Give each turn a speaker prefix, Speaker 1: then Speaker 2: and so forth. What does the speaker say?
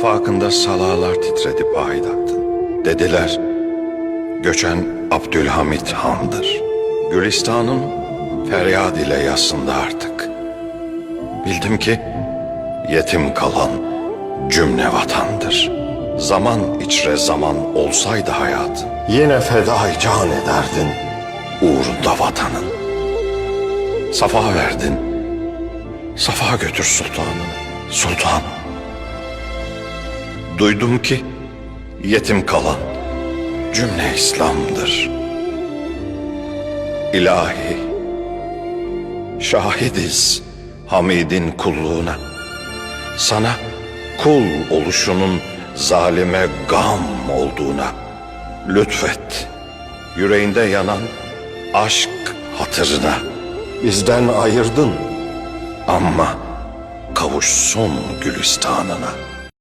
Speaker 1: Afakında salalar titredi payitahtın. Dediler, göçen Abdülhamit Han'dır. Gülistan'ın feryad ile yasında artık. Bildim ki yetim kalan cümle vatandır. Zaman içre zaman olsaydı hayatın. Yine fedai can ederdin uğrunda vatanın. Safa verdin, safa götür sultanını. Sultan, duydum ki yetim kalan cümle İslam'dır. İlahi, şahidiz Hamid'in kulluğuna. Sana kul oluşunun zalime gam olduğuna lütfet. Yüreğinde yanan aşk hatırına bizden ayırdın ama kavuşsun gülistanına.